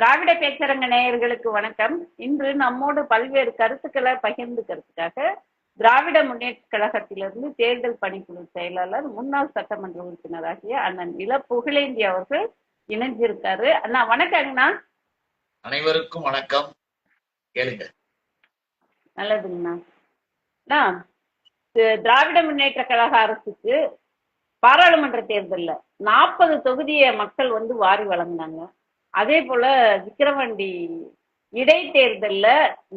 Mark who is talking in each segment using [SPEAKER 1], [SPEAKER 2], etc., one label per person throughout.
[SPEAKER 1] திராவிட பேச்சரங்க நேயர்களுக்கு வணக்கம். இன்று நம்மோடு பல்வேறு கருத்துக்களை பகிர்ந்துக்கிறதுக்காக திராவிட முன்னேற்ற கழகத்திலிருந்து தேர்தல் பணிக்குழு செயலாளர் முன்னாள் சட்டமன்ற உறுப்பினராகிய அண்ணன் இள புகழேந்தி அவர்கள் இணைஞ்சிருக்காரு. அண்ணா வணக்கங்கண்ணா
[SPEAKER 2] அனைவருக்கும் வணக்கம். கேளுங்க.
[SPEAKER 1] நல்லதுங்கண்ணா. அண்ணா, திராவிட முன்னேற்ற கழக அரசுக்கு பாராளுமன்ற தேர்தல்ல நாற்பது தொகுதியை மக்கள் வந்து வாரி வழங்கினாங்க. அதே போல விக்கிரவாண்டி இடைத்தேர்தல்ல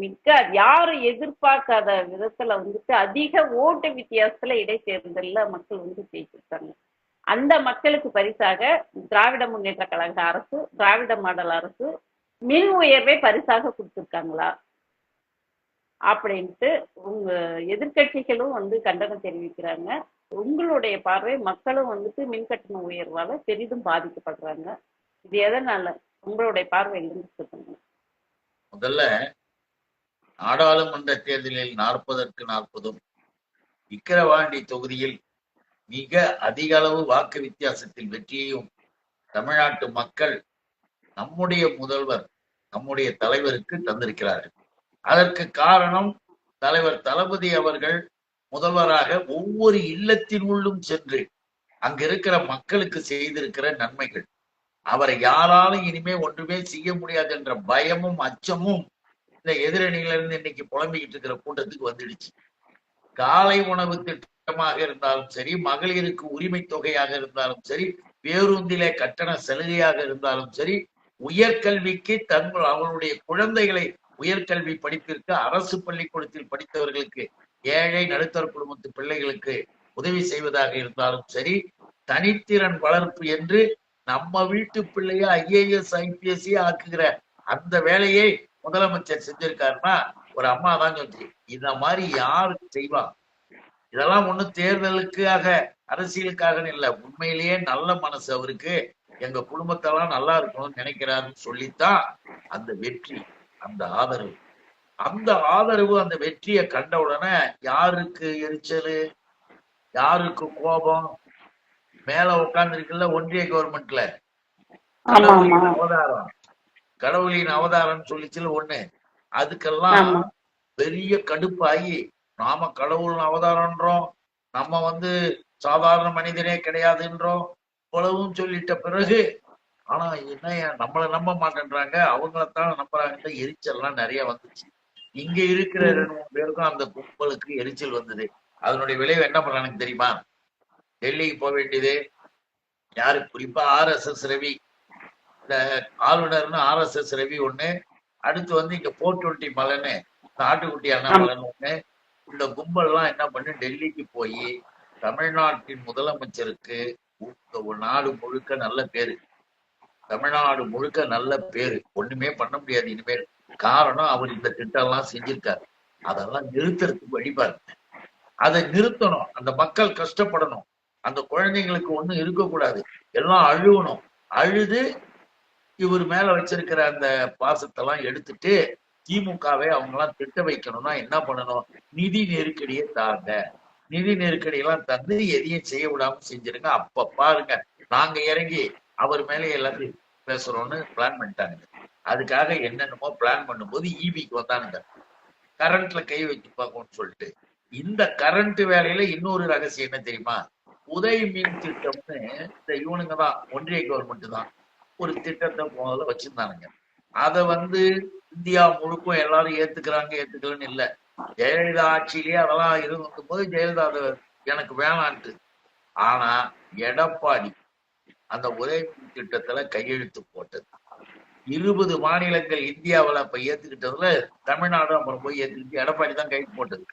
[SPEAKER 1] மிக்க யாரும் எதிர்பார்க்காத விதத்துல வந்துட்டு அதிக ஓட்டு வித்தியாசத்துல இடைத்தேர்தல்ல மக்கள் வந்து ஜெயிச்சிருக்காங்க. அந்த மக்களுக்கு பரிசாக திராவிட முன்னேற்ற கழக அரசு திராவிட மாடல் அரசு மின் உயர்வை பரிசாக கொடுத்துருக்காங்களா? அப்படின்ட்டு உங்க எதிர்க்கட்சிகளும் வந்து கண்டனம் தெரிவிக்கிறாங்க. உங்களுடைய பார்வை மக்களும் வந்துட்டு மின் கட்டண உயர்வால பெரிதும் பாதிக்கப்படுறாங்க. இது எதனால? உங்களுடைய பார்வையிலிருந்து சொல்லுங்க.
[SPEAKER 2] முதல்ல நாடாளுமன்ற தேர்தலில் நாற்பதற்கு நாற்பதும் விக்கிரவாண்டி தொகுதியில் மிக அதிக அளவு வாக்கு வித்தியாசத்தில் வெற்றியையும் தமிழ்நாட்டு மக்கள் நம்முடைய முதல்வர் நம்முடைய தலைவருக்கு தந்திருக்கிறார்கள். அதற்கு காரணம் தலைவர் தளபதி அவர்கள் முதல்வராக ஒவ்வொரு இல்லத்தின் உள்ளும் சென்று அங்க இருக்கிற மக்களுக்கு செய்திருக்கிற நன்மைகள். அவரை யாராலும் இனிமே ஒன்றுமே செய்ய முடியாது என்ற பயமும் அச்சமும் இந்த எதிரணியில இருந்து இன்னைக்கு புலம்பிக்கிட்டு இருக்கிற கூட்டத்துக்கு வந்துடுச்சு. காலை உணவு திட்டமாக இருந்தாலும் சரி மகளிருக்கு உரிமை தொகையாக இருந்தாலும் சரி பேருந்திலே கட்டண சலுகையாக இருந்தாலும் சரி உயர்கல்விக்கு தங்கள் அவர்களுடைய குழந்தைகளை உயர்கல்வி படிப்பிற்கு அரசு பள்ளிக்கூடத்தில் படித்தவர்களுக்கு ஏழை நடுத்தர குடும்பத்து பிள்ளைகளுக்கு உதவி செய்வதாக இருந்தாலும் சரி தனித்திறன் வளர்ப்பு என்று நம்ம வீட்டு பிள்ளைய ஐஏஎஸ் ஐபிஎஸ் ஆக்குகிற அந்த வேலையை முதலமைச்சர் செஞ்சிருக்காருன்னா ஒரு அம்மா தான் சொல்லி இந்த மாதிரி யாரு செய்வா? இதெல்லாம் ஒண்ணு தேர்தலுக்காக அரசியலுக்காக இல்ல. உண்மையிலேயே நல்ல மனசு அவருக்கு. எங்க குடும்பத்தெல்லாம் நல்லா இருக்கணும்னு நினைக்கிறாருன்னு சொல்லித்தான் அந்த வெற்றி அந்த ஆதரவு. அந்த ஆதரவு அந்த வெற்றியை கண்ட உடனே யாருக்கு எரிச்சல்? யாருக்கு கோபம்? மேல உட்கார்ந்து ஒன்றிய கவர்மெண்ட்ல அவதாரம். கடவுளின் அவதாரம் சொல்லிச்சுல ஒண்ணு. அதுக்கெல்லாம். பெரிய கடுப்பாகி நாம கடவுள் அவதாரம்ன்றோம். நம்ம வந்து சாதாரண மனிதனே கிடையாதுன்றோம். இவ்வளவும் சொல்லிட்ட பிறகு ஆனா என்ன நம்மள நம்ப மாட்டேன்றாங்க. அவங்களத்தான் நம்புறாங்க எரிச்சல்லாம் நிறைய வந்துச்சு. இங்க இருக்கிற ரெண்டு மூணு பேருக்கும் அந்த கும்பலுக்கு எரிச்சல் வந்தது. அதனுடைய விளைவு என்ன பண்ணானுங்க தெரியுமா? டெல்லிக்கு போக வேண்டியது. யாரு? குறிப்பா ஆர்எஸ்எஸ் ரவி. இந்த ஆளுநர்னு ஆர்எஸ்எஸ் ரவி ஒண்ணு. அடுத்து வந்து இங்க போர் டுவெண்ட்டி மலைன்னு இந்த ஆட்டுக்குட்டி அண்ணாமலைன்னு ஒண்ணு. இந்த கும்பல்லாம் என்ன பண்ணு? டெல்லிக்கு போய் தமிழ்நாட்டின் முதலமைச்சருக்கு நாடு முழுக்க நல்ல பேரு. தமிழ்நாடு முழுக்க நல்ல பேரு. ஒண்ணுமே பண்ண முடியாது இனிமேல். காரணம் அவர் இந்த திட்டம் எல்லாம் செஞ்சிருக்காரு. அதெல்லாம் நிறுத்துறதுக்கு வழி பாருங்க. அதை நிறுத்தணும். அந்த மக்கள் கஷ்டப்படணும். அந்த குழந்தைங்களுக்கு ஒண்ணும் இருக்கக்கூடாது. எல்லாம் அழுவணும். அழுது இவர் மேல வச்சிருக்கிற அந்த பாசத்தெல்லாம் எடுத்துட்டு திமுகவை அவங்க எல்லாம் திட்ட வைக்கணும்னா என்ன பண்ணணும்? நிதி நெருக்கடியை தாங்க. நிதி நெருக்கடி எல்லாம் தந்து எதையும் செய்ய விடாம செஞ்சிருங்க. அப்ப பாருங்க நாங்க இறங்கி அவர் மேலே எல்லாத்தையும் பேசுறோம்னு பிளான் பண்ணிட்டாங்க அதுக்காக என்னென்னமோ பிளான் பண்ணும்போது ஈபிக்கு வந்தானுங்க. கரண்ட்ல கை வச்சு பார்க்கணும்னு சொல்லிட்டு. இந்த கரண்ட் வேலையில இன்னொரு ரகசியம் என்ன தெரியுமா? உதய் மின் திட்டம்னு இந்த இவனுங்க தான் ஒன்றிய கவர்மெண்ட் தான். ஒரு திட்டத்தை முதல்ல வச்சிருந்தானுங்க. அதை வந்து இந்தியா முழுக்கும் எல்லாரும் ஏத்துக்கிறாங்க ஏத்துக்கலன்னு இல்ல. ஜெயலலிதா ஆட்சியிலேயே அதெல்லாம் இருந்தும் போது ஜெயலலிதா அதை எனக்கு வேணான்ட்டு. ஆனா எடப்பாடி அந்த உதவி திட்டத்துல கையெழுத்து போட்டது. இருபது மாநிலங்கள் இந்தியாவுல அப்ப ஏத்துக்கிட்டதுல தமிழ்நாடு அப்புறம் போய் ஏத்துக்கிட்டு எடப்பாடி தான் கையெழுத்து போட்டது.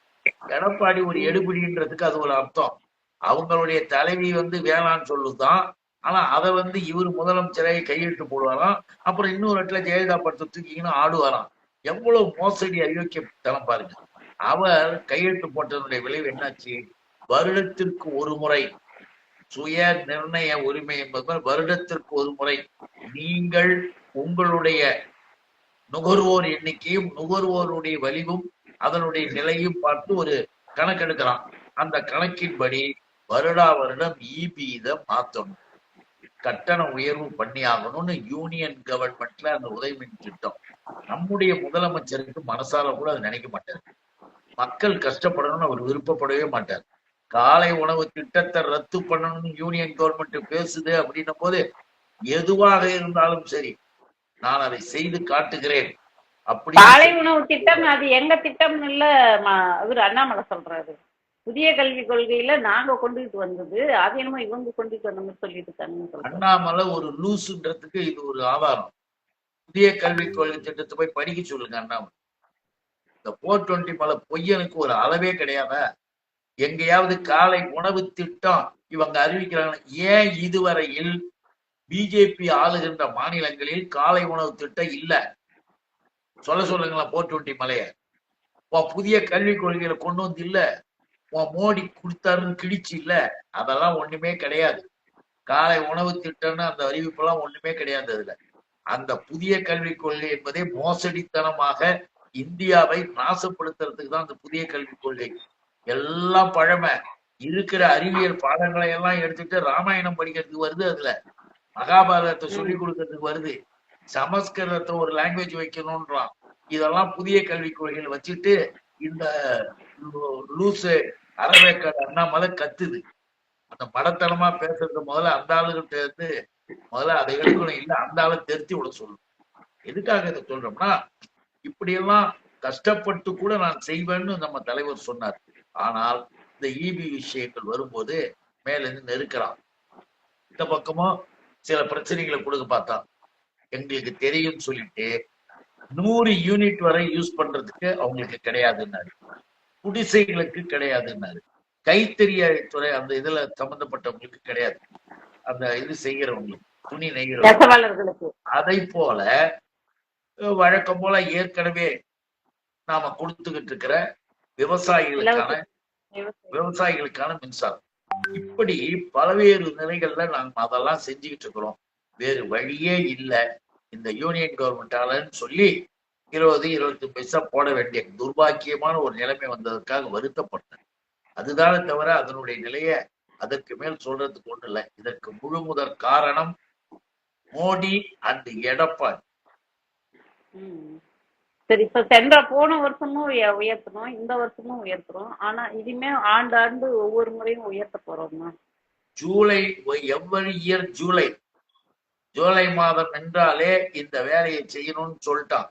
[SPEAKER 2] எடப்பாடி ஒரு எடுபிடின்றதுக்கு அது ஒரு அர்த்தம். அவங்களுடைய தலைவி வந்து வேளாண் சொல்லுதான். ஆனா அதை வந்து இவர் முதலமைச்சரை கையெழுத்து போடுவாராம். அப்புறம் இன்னொரு இடத்துல ஜெயலலிதா படத்தை தூக்கிக்கின்னு ஆடுவாராம். எவ்வளவு மோசடி அயோக்கியத்தனம் பாருங்க. அவர் கையெழுத்து போட்டதனுடைய விளைவு என்னாச்சு? வருடத்திற்கு ஒரு முறை சுய நிர்ணய உரிமை என்பது வருடத்திற்கு ஒரு முறை நீங்கள் உங்களுடைய நுகர்வோர் எண்ணிக்கையும் நுகர்வோருடைய வலிவும் அதனுடைய நிலையும் பார்த்து ஒரு கணக்கெடுக்கிறான். அந்த கணக்கின்படி வருடா வருடம் இபித மாத்தணும். கட்டண உயர்வு பண்ணி ஆகணும்னு யூனியன் கவர்மெண்ட்ல அந்த உதவிமின் திட்டம். நம்முடைய முதலமைச்சருக்கு மனசால கூட அது நினைக்க மாட்டார். மக்கள் கஷ்டப்படணும்னு அவர் விருப்பப்படவே மாட்டார். காலை உணவு திட்டத்தை ரத்து பண்ணணும்னு யூனியன் கவர்மெண்ட் பேசுது அப்படின்னும் போது எதுவாக இருந்தாலும் சரி நான் அதை செய்து காட்டுகிறேன். அப்படி
[SPEAKER 1] காலை உணவு திட்டம் அது எங்க திட்டம்னு இல்ல இவர் அண்ணாமலை சொல்றாரு. புதிய கல்விக் கொள்கையில நாங்க கொண்டுகிட்டு வந்தது அது என்னமோ இவங்க கொண்டுகிட்டு வந்த மாதிரி சொல்லிட்டு இருக்காங்க
[SPEAKER 2] அண்ணாமலை ஒரு லூசுன்றதுக்கு இது ஒரு ஆதாரம். புதிய கல்விக் கொள்கை திட்டத்தை போய் படிக்க சொல்லுங்க அண்ணாமலை. இந்த போர் டுவெண்ட்டி மலை பொய்யனுக்கு ஒரு அளவே கிடையாதா எங்கேயாவது காலை உணவு திட்டம் இவங்க அறிவிக்கிறாங்க. ஏன் இதுவரையில் பிஜேபி ஆளுகின்ற மாநிலங்களில் காலை உணவு திட்டம் இல்லை? சொல்ல சொல்லுங்களேன் போர் டுவெண்ட்டி மலைய. புதிய கல்விக் கொள்கையில கொண்டு வந்து இல்லை? உன் மோடி கொடுத்தாருன்னு கிழிச்சு இல்ல? அதெல்லாம் ஒண்ணுமே கிடையாது. காலை உணவு திட்டம்னு அந்த அறிவிப்பெல்லாம் ஒண்ணுமே கிடையாது அதுல. அந்த புதிய கல்விக் கொள்கை என்பதே மோசடித்தனமாக இந்தியாவை நாசப்படுத்துறதுக்கு தான் அந்த புதிய கல்விக் கொள்கை. எல்லாம் பழமை. இருக்கிற அறிவியல் பாடங்களை எல்லாம் எடுத்துட்டு ராமாயணம் படிக்கிறதுக்கு வருது அதுல. மகாபாரதத்தை சொல்லி கொடுக்கறதுக்கு வருது. சமஸ்கிருதத்தை ஒரு லாங்குவேஜ் வைக்கணும்ன்றான். இதெல்லாம் புதிய கல்விக் கொள்கையில் வச்சுட்டு இந்த லூசு அரவேக்காடு அண்ணாமலை கத்துது. அந்த மடத்தனமா பேசுறது முதல்ல அந்த ஆளுகிட்ட இருந்து முதல்ல அதை எடுக்கணும் இல்ல அந்த ஆளை திருத்தி விட சொல்லணும். எதுக்காக இதை சொல்றோம்னா இப்படியெல்லாம் கஷ்டப்பட்டு கூட நான் செய்வேன்னு நம்ம தலைவர் சொன்னார். ஆனால் இந்த இபி விஷயங்கள் வரும்போது மேல இருந்து நெருக்கிறான். இந்த பக்கமும் சில பிரச்சனைகளை கொடுக்க பார்த்தா எங்களுக்கு தெரியும் சொல்லிட்டு நூறு யூனிட் வரை யூஸ் பண்றதுக்கு அவங்களுக்கு கிடையாதுன்னாரு குடிசைகளுக்கு கிடையாதுன்னாரு கைத்தறிய துறை அந்த இதுல சம்பந்தப்பட்டவங்களுக்கு கிடையாது. அந்த இது செய்யறவங்களுக்கு துணி நெய்கிறவங்க
[SPEAKER 1] நெசவாளர்களுக்கு.
[SPEAKER 2] அதை போல வழக்கம் போல ஏற்கனவே நாம கொடுத்துக்கிட்டு இருக்கிற விவசாயிகளுக்கான. விவசாயிகளுக்கான மின்சாரம். இப்படி பல்வேறு நிலைகள்ல நாங்க அதெல்லாம் செஞ்சுக்கிட்டு இருக்கிறோம். வேறு வழியே இல்ல. இந்த யூனியன் கவர்மெண்டாலன்னு சொல்லி இருபது இருபத்தி பைசா போட வேண்டிய துர்பாக்கியமான ஒரு நிலைமை வந்ததற்காக வருத்தப்பட்டேன். அதுதானே தவிர அதனுடைய நிலைய அதற்கு மேல் சொல்றதுக்கு ஒண்ணு இல்லை. இதற்கு முழு முதற் காரணம் மோடி அண்ட் எடப்பாடி.
[SPEAKER 1] சரி இப்ப சென்ற போன வருஷமும் உய- உயர்த்தணும் இந்த வருஷமும் உயர்த்துறோம் ஆனா இனிமே ஆண்டு ஆண்டு ஒவ்வொரு முறையும் உயர்த்த போறோம்னா
[SPEAKER 2] ஜூலை எவ்வரி இயர் ஜூலை. ஜூலை மாதம் என்றாலே இந்த வேலையை செய்யணும்னு சொல்லிட்டான்.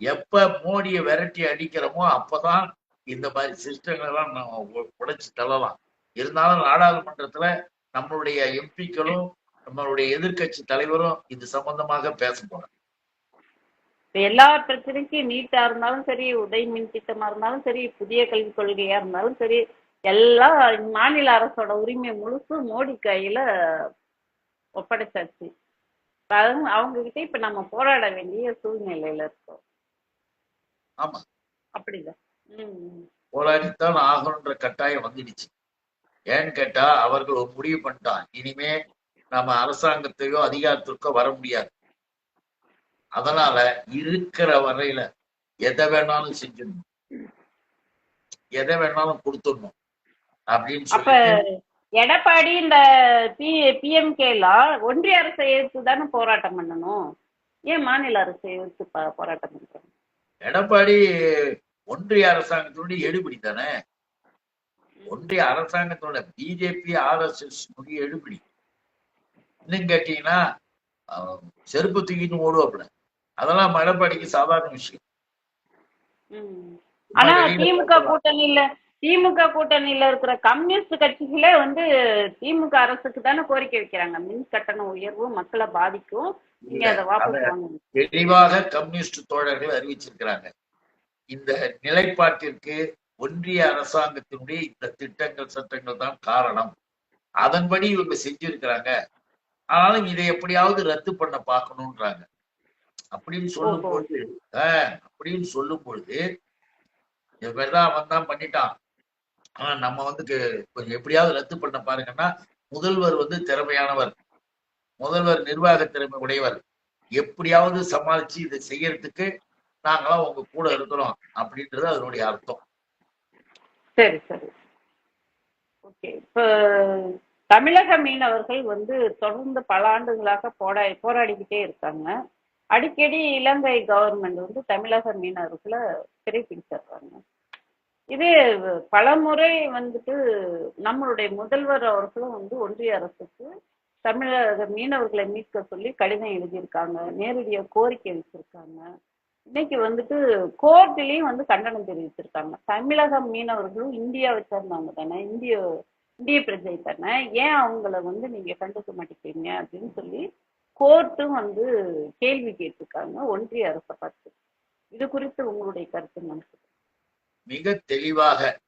[SPEAKER 2] எப்ப மோடியை விரட்டி அடிக்கிறோமோ அப்பதான் இந்த மாதிரி சிஸ்டங்கள் எல்லாம் நம்ம உடைச்சு தள்ளலாம். இருந்தாலும் நாடாளுமன்றத்துல நம்மளுடைய எம்பிக்களும் நம்மளுடைய எதிர்க்கட்சி தலைவரும் இது சம்பந்தமாக பேச போறாங்க
[SPEAKER 1] எல்லா பிரச்சனைக்கும் நீட்டா இருந்தாலும் சரி உதய் மின் திட்டமா இருந்தாலும் சரி புதிய கல்விக் கொள்கையா இருந்தாலும் சரி எல்லா மாநில அரசோட உரிமை முழுசும் மோடி கையில ஒப்படைச்சாச்சு. அவங்க அவங்க கிட்ட இப்ப நம்ம போராட வேண்டிய சூழ்நிலையில இருக்கோம்.
[SPEAKER 2] ஆமா.
[SPEAKER 1] அப்படிதான்.
[SPEAKER 2] போராடித்தான் ஆகணுன்ற கட்டாயம் வந்துடுச்சு. ஏன்னு கேட்டா அவர்கள் ஒரு முடிவு பண்ணிட்டான் இனிமே நம்ம அரசாங்கத்தையோ அதிகாரத்திற்கோ வர முடியாது. அதனால இருக்கிற வரையில எதை வேணாலும் செஞ்சிடணும். எதை வேணாலும் கொடுத்துடணும். அப்படின்னு
[SPEAKER 1] அப்ப
[SPEAKER 2] சொல்லி
[SPEAKER 1] எடப்பாடி இந்த பி பிஎம்கேலாம் ஒன்றிய அரசை எதிர்த்து தானே போராட்டம் பண்ணணும்? ஏன் மாநில அரசை எதிர்த்து போராட்டம் பண்றாங்க
[SPEAKER 2] எடப்பாடி ஒன்றிய அரசாங்கத்தினுடைய எடுபிடி தானே? ஒன்றிய அரசாங்கத்தோட பிஜேபி ஆர்எஸ்எஸ் எடுபிடி. இன்னும் கேட்டீங்கன்னா செருப்பு தூக்கிட்டு ஓடுவாப்புல. அதெல்லாம் எடப்பாடிக்கு சாதாரண விஷயம்.
[SPEAKER 1] ஆனா திமுக. கூட்டணியில திமுக கூட்டணியில இருக்கிற கம்யூனிஸ்ட் கட்சிகளே வந்து திமுக அரசுக்கு தானே கோரிக்கை வைக்கிறாங்க. மின் கட்டண உயர்வு மக்களை பாதிக்கும். நீங்க அதை வாபஸ்
[SPEAKER 2] தெளிவாக கம்யூனிஸ்ட் தோழர்கள் அறிவிச்சிருக்கிறாங்க. இந்த நிலைப்பாட்டிற்கு ஒன்றிய அரசாங்கத்தினுடைய இந்த திட்டங்கள் சட்டங்கள் தான் காரணம். அதன்படி இவங்க செஞ்சிருக்கிறாங்க. ஆனாலும் இதை எப்படியாவது ரத்து பண்ண பார்க்கணும்ன்றாங்க. அப்படின்னு சொல்லும். பொழுது அப்படின்னு சொல்லும் பொழுது இது மாதிரிதான் அவன் தான் பண்ணிட்டான். ஆனா நம்ம வந்து கொஞ்சம் எப்படியாவது ரத்து பண்ண பாருங்கன்னா முதல்வர் வந்து திறமையானவர். முதல்வர் நிர்வாக திறமை உடையவர். எப்படியாவது சமாளிச்சு இதை செய்யறதுக்கு நாங்களாம் உங்க கூட இருக்கிறோம் அப்படின்றது அதனுடைய அர்த்தம்.
[SPEAKER 1] சரி சரி. ஓகே. இப்போ தமிழக மீனவர்கள் வந்து தொடர்ந்து பல ஆண்டுகளாக போரா போராடிக்கிட்டே இருக்காங்க. அடிக்கடி இலங்கை கவர்மெண்ட் வந்து தமிழக மீனவர்களை சிறைப்பிடிச்சிடுறாங்க இது பலமுறை வந்துட்டு நம்மளுடைய முதல்வர் அவர்களும் வந்து ஒன்றிய அரசுக்கு தமிழக மீனவர்களை மீட்க சொல்லி கடிதம் எழுதியிருக்காங்க நேரடியாக கோரிக்கை வச்சிருக்காங்க இன்னைக்கு வந்துட்டு கோர்ட்டிலையும் வந்து கண்டனம் தெரிவிச்சிருக்காங்க தமிழக மீனவர்களும் இந்தியாவை சேர்ந்தவங்க தானே இந்திய இந்திய பிரஜை தானே ஏன் அவங்கள வந்து நீங்க கண்டுக்க மாட்டேங்கிறீங்க அப்படின்னு சொல்லி கோர்ட்டும் வந்து கேள்வி கேட்டிருக்காங்க ஒன்றிய அரசை பார்த்து. இது குறித்து உங்களுடைய கருத்து நினைச்சு
[SPEAKER 2] மிக தெளிவாக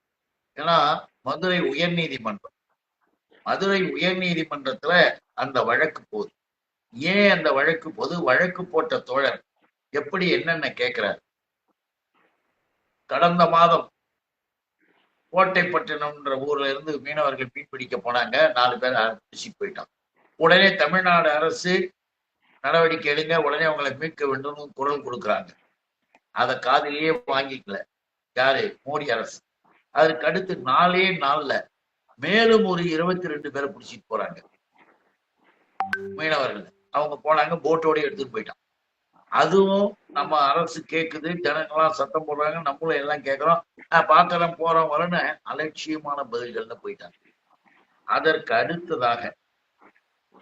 [SPEAKER 2] ஏன்னா மதுரை உயர்நீதிமன்றம் மதுரை உயர் நீதிமன்றத்துல அந்த வழக்கு போகுது ஏன் அந்த வழக்கு போது? வழக்கு போட்ட தோழர் எப்படி என்னென்ன கேட்கிறார் கடந்த மாதம் கோட்டைப்பட்டினம்ன்ற ஊர்ல இருந்து மீனவர்கள் மீன்பிடிக்க போனாங்க. நாலு பேர் பிடிச்சிட்டு போயிட்டான் உடனே தமிழ்நாடு அரசு நடவடிக்கை எடுங்க. உடனே அவங்களை மீட்க வேண்டும். குரல் கொடுக்குறாங்க. அதை காதிலேயே வாங்கிக்கல. யாரு? மோடி அரசு. அதற்கு அடுத்து நாலே நாள்ல மேலும் ஒரு இருபத்தி ரெண்டு பேரை பிடிச்சிட்டு போறாங்க. மீனவர்கள். அவங்க போனாங்க போட்டோட எடுத்துட்டு போயிட்டான். அதுவும் நம்ம அரசு கேக்குது ஜனங்களாம் சத்தம் போடுறாங்க நம்மளும் எல்லாம் கேட்கிறோம் ஆஹ் பாத்திரம் போறோம் வரன்னு அலட்சியமான பதில்கள்னு போயிட்டாங்க. அதற்கு அடுத்ததாக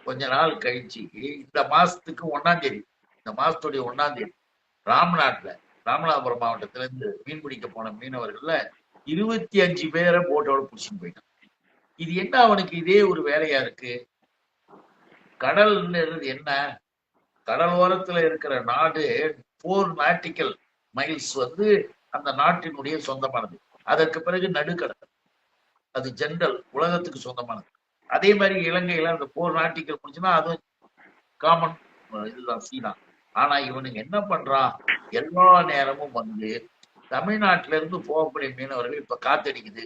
[SPEAKER 2] கொஞ்ச நாள் கழிச்சு இந்த மாசத்துக்கு ஒன்னாம் தேதி இந்த மாசத்துடைய ஒன்னாம் தேதி ராம்நாட்ல ராமநாதபுரம் மாவட்டத்துல இருந்து மீன் பிடிக்க போன மீனவர்கள்ல இருபத்தி அஞ்சு பேரை போட்டோட பிடிச்சிட்டு போயிட்டான். இது என்ன அவனுக்கு இதே ஒரு வேலையா இருக்கு? கடல்ன்றது என்ன? கடல் ஓரத்துல இருக்கிற நாடு போர் நாட்டிக்கல் மைல்ஸ் வந்து அந்த நாட்டினுடைய சொந்தமானது. அதற்கு பிறகு நடுக்கடல். அது ஜென்ரல் உலகத்துக்கு சொந்தமானது. அதே மாதிரி இலங்கையில அந்த போர் நாட்டிக்கல் முடிச்சுன்னா அதுவும் காமன் இதுதான் சீனா. ஆனா இவனுங்க என்ன பண்றான்? எல்லா நேரமும் வந்து தமிழ்நாட்டுல இருந்து போகக்கூடிய மீனவர்கள் இப்ப காத்தடிக்குது.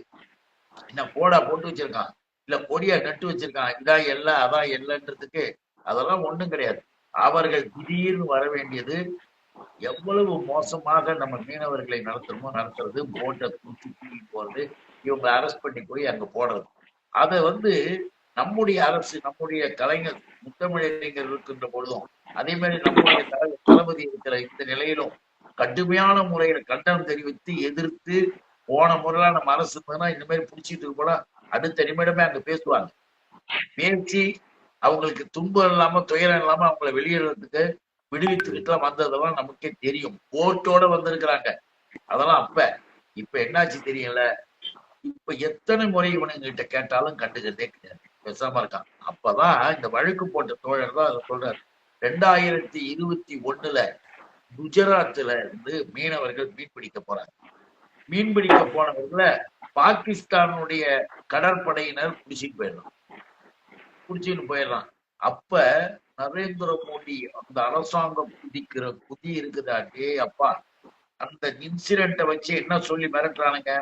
[SPEAKER 2] என்ன போடா போட்டு வச்சிருக்கான். இல்ல கொடியா நட்டு வச்சிருக்கான். இதான் எல்லை அதான் எல்லைன்றதுக்கு அதெல்லாம் ஒண்ணும் கிடையாது. அவர்கள் திடீர்னு வர வேண்டியது எவ்வளவு மோசமாக நம்ம மீனவர்களை நடத்துறோமோ நடத்துறது. போட்டை தூக்கி தூக்கி போறது. இவங்க அரெஸ்ட் பண்ணி போய் அங்க போடுறது. அதை வந்து நம்முடைய அரசு நம்முடைய கலைஞர் முத்தமிழறிஞர் இருக்கின்ற பொழுதும் அதே மாதிரி நம்முடைய தளபதி இருக்கிற இந்த நிலையிலும் கடுமையான முறையில கண்டனம் தெரிவித்து எதிர்த்து போன முறையில நம்ம அரசு இருந்ததுன்னா இந்த மாதிரி பிடிச்சிட்டு போல அடுத்த நிமிடமே அங்க பேசுவாங்க. பேசி அவங்களுக்கு துன்பம் இல்லாம துயரம் இல்லாம அவங்கள வெளியேறதுக்கு விடுவித்துக்கிட்டுலாம் வந்ததெல்லாம் நமக்கே தெரியும். கோர்ட்டோட வந்திருக்கிறாங்க. அதெல்லாம் அப்ப இப்ப என்னாச்சு தெரியல. இப்ப எத்தனை முறை இவனுங்கிட்ட கேட்டாலும் கண்டுக்கிறதே கிடையாது. பேசாம இருக்கான். அப்பதான் இந்த வழக்கு போட்ட தோழர் தான் அதை சொல்றாரு. ரெண்டாயிரத்தி இருபத்தி ஒண்ணுல குஜராத்ல இருந்து மீனவர்கள் மீன் பிடிக்க போறாங்க. மீன் பிடிக்க போனவர்கள பாகிஸ்தானுடைய கடற்படையினர் பிடிச்சிட்டு போயிடலாம் பிடிச்சின்னு போயிடலாம் அப்ப நரேந்திர மோடி அந்த அரசாங்கம் குதிக்கிற குதி இருக்குதா டே அப்பா? அந்த இன்சிடென்ட்டை வச்சு என்ன சொல்லி மிரட்டுறானுங்க?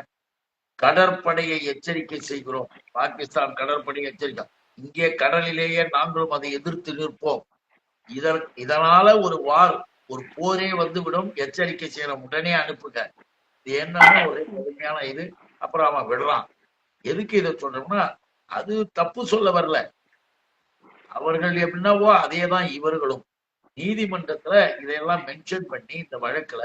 [SPEAKER 2] கடற்படையை எச்சரிக்கை செய்கிறோம். பாகிஸ்தான் கடற்படை எச்சரிக்கை. இங்கே கடலிலேயே நாங்களும் அதை எதிர்த்து நிற்போம். இதற் இதனால ஒரு வார் ஒரு போரே வந்து விடும் எச்சரிக்கை செய்யற உடனே அனுப்புங்க. இது என்னன்னா ஒரு கடுமையான இது. அப்புறம் அவன் விடுறான். எதுக்கு இதை சொல்றோம்னா அது தப்பு சொல்ல வரல. அவர்கள் எப்படின்னாவோ அதேதான் இவர்களும். நீதிமன்றத்துல இதையெல்லாம் மென்ஷன் பண்ணி இந்த வழக்குல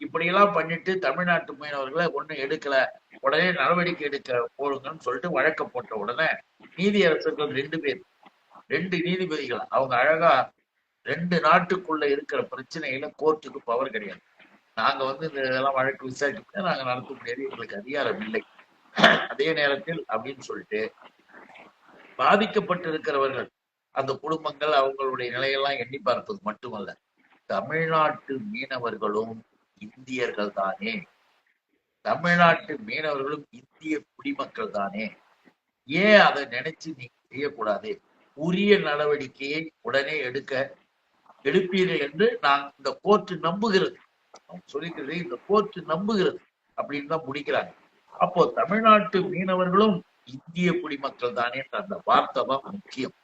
[SPEAKER 2] இப்படியெல்லாம் பண்ணிட்டு தமிழ்நாட்டு மீனவர்களை ஒண்ணு எடுக்கல. உடனே நடவடிக்கை எடுக்க போடுங்கன்னு சொல்லிட்டு வழக்க போட்ட உடனே நீதியரசர்கள் ரெண்டு பேர் ரெண்டு நீதிபதிகள் அவங்க அழகா ரெண்டு நாட்டுக்குள்ள இருக்கிற பிரச்சனையில கோர்ட்டுக்கு பவர் கிடையாது. நாங்க வந்து இந்த இதெல்லாம் வழக்கு விசாரிக்க நாங்க நடத்த முடியாது எங்களுக்கு அதிகாரம் இல்லை. அதே நேரத்தில் அப்படின்னு சொல்லிட்டு பாதிக்கப்பட்டிருக்கிறவர்கள் அந்த குடும்பங்கள் அவங்களுடைய நிலையெல்லாம் எண்ணி பார்ப்பது மட்டுமல்ல தமிழ்நாட்டு மீனவர்களும் இந்தியர்கள் தானே. தமிழ்நாட்டு மீனவர்களும் இந்திய குடிமக்கள் தானே. ஏன் அதை நினைச்சு நீங்க செய்யக்கூடாது? உரிய நடவடிக்கையை உடனே எடுக்க எடுப்பீர்கள் என்று நான் இந்த கோர்ட்டு நம்புகிறது. சொல்லிக்கிறது இந்த கோர்ட்டு நம்புகிறது அப்படின்னு தான் முடிக்கிறாங்க. அப்போ தமிழ்நாட்டு மீனவர்களும் இந்திய குடிமக்கள் தானே அந்த வார்த்தை தான் முக்கியம்.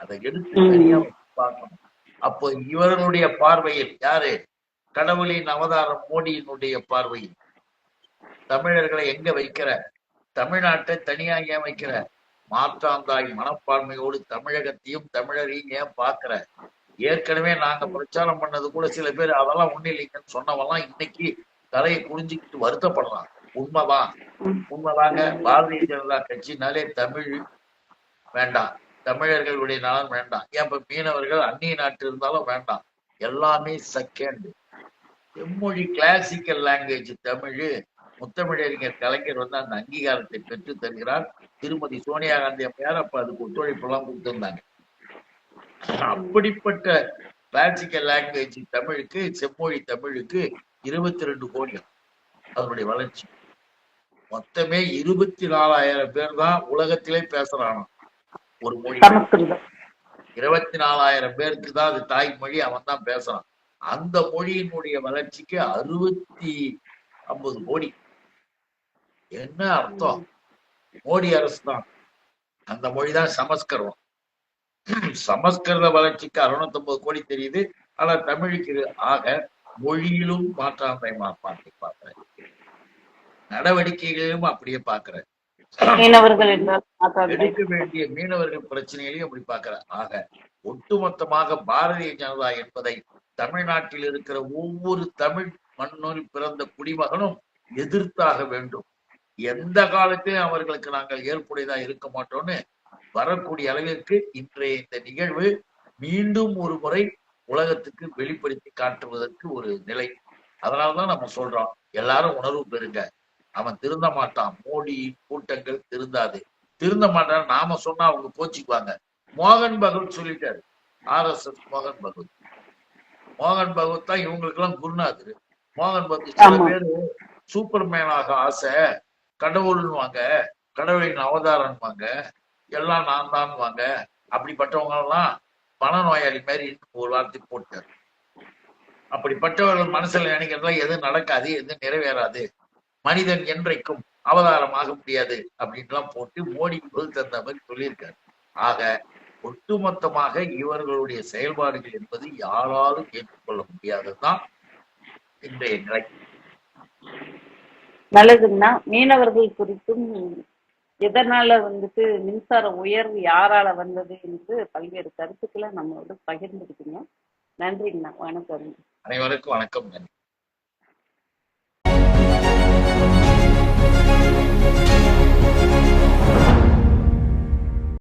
[SPEAKER 2] அதை எடுத்து சரியா பார்க்கணும். அப்போ இவர்களுடைய பார்வையில் யாரு? கடவுளின் அவதாரம் மோடியினுடைய பார்வையில். தமிழர்களை எங்க வைக்கிற? தமிழ்நாட்டை தனியா ஏன் வைக்கிற? மாற்றாந்தாய் மனப்பான்மையோடு தமிழகத்தையும் தமிழரையும் ஏன் பாக்குற ஏற்கனவே நாங்க பிரச்சாரம் பண்ணது கூட சில பேர் அதெல்லாம் ஒண்ணு இல்லைங்கன்னு சொன்னவெல்லாம் இன்னைக்கு தலையை குடிஞ்சுக்கிட்டு வருத்தப்படுறான் உண்மைதான். உண்மைதாங்க. பாரதிய ஜனதா கட்சினாலே தமிழ் வேண்டாம். தமிழர்களுடைய நலன் வேண்டாம். ஏன் இப்ப மீனவர்கள் அந்நிய நாட்டு இருந்தாலும் வேண்டாம். எல்லாமே செகண்ட் செம்மொழி கிளாசிக்கல் லாங்குவேஜ் தமிழ். முத்தமிழறிஞர் கலைஞர் வந்து அந்த அங்கீகாரத்தை பெற்று தருகிறார். திருமதி சோனியா காந்தி அம்மையார் அப்ப அதுக்கு ஒத்துழைப்பு எல்லாம் கொடுத்திருந்தாங்க. அப்படிப்பட்ட கிளாசிக்கல் லாங்குவேஜ் தமிழுக்கு செம்மொழி தமிழுக்கு இருபத்தி ரெண்டு கோடி அதனுடைய வளர்ச்சி. மொத்தமே இருபத்தி நாலாயிரம் பேர் தான் உலகத்திலே பேசுறானோ ஒரு மொழி. இருபத்தி நாலாயிரம் பேருக்கு தான் அது தாய்மொழி அவன் தான் பேசுறான். அந்த மொழியினுடைய வளர்ச்சிக்கு அறுபத்தி ஐம்பது கோடி. என்ன அர்த்தம்? மோடி அரசு தான். அந்த மொழிதான் சமஸ்கிருதம். சமஸ்கிருத வளர்ச்சிக்கு அறுநூத்தி ஐம்பது கோடி தெரியுது. ஆனா தமிழுக்கு ஆக மொழியிலும் மாற்றாந்தை மாற்றாந்தை பார்க்கிறேன். நடவடிக்கைகளிலும் அப்படியே பார்க்கிறேன்.
[SPEAKER 1] மீனவர்கள் என்றால் மாற்றாந்தை.
[SPEAKER 2] எடுக்க வேண்டிய மீனவர்கள் பிரச்சனைகளையும் அப்படி பார்க்கிறார் ஆக ஒட்டுமொத்தமாக பாரதிய ஜனதா என்பதை தமிழ்நாட்டில் இருக்கிற ஒவ்வொரு தமிழ் மண்ணில் பிறந்த குடிமகனும் எதிர்த்தாக வேண்டும். எந்த காலத்திலும் அவர்களுக்கு நாங்கள் ஏற்புடையதா இருக்க மாட்டோம்னு வரக்கூடிய அளவிற்கு இன்றைய இந்த நிகழ்வு மீண்டும் ஒரு முறை உலகத்துக்கு வெளிப்படுத்தி காட்டுவதற்கு ஒரு நிலை. அதனாலதான் நம்ம சொல்றோம் எல்லாரும் உணர்வு பெறுங்க. அவன் திருந்த மாட்டான். மோடி கூட்டங்கள் திருந்தாது. திருந்த மாட்டான். நாம சொன்னா அவங்க கோச்சிக்குவாங்க. மோகன் பகவத் சொல்லிட்டாரு. ஆர் எஸ் எஸ் மோகன் பகவத். மோகன் பகவத் தான் இவங்களுக்கு எல்லாம் குருநாதர். மோகன் பகவத் சில. பேரு சூப்பர்மேனாக ஆசை கடவுள்னுவாங்க கடவுளின் அவதாரம்வாங்க எல்லாம் நான் தான்வாங்க அப்படிப்பட்டவங்க எல்லாம் மனநோயாளி மாதிரி இன்னும் ஒரு வார்த்தை போட்டார் அப்படிப்பட்டவர்கள் மனசுல நினைக்கிறதுல எது நடக்காது எது நிறைவேறாது. மனிதன் என்றைக்கும் அவதாரமாக முடியாது அப்படின்லாம் போட்டு மோடிக்கு பதில் தந்த மாதிரி சொல்லியிருக்காரு. ஆக ஒட்டுமொத்தமாக இவர்களுடைய செயல்பாடுகள் என்பது யாராலும் ஏற்றுக்கொள்ள முடியாததுதான் இன்றைய நிலை.
[SPEAKER 1] நல்லதுங்கண்ணா. மீனவர்கள் குறித்தும் எதனால வந்துட்டு மின்சார உயர்வு யாரால வந்தது என்று பல்வேறு கருத்துக்களை நம்மளோட பகிர்ந்துக்கிட்டீங்க நன்றிங்கண்ணா. வணக்கம்.
[SPEAKER 2] அனைவருக்கும் வணக்கம். நன்றி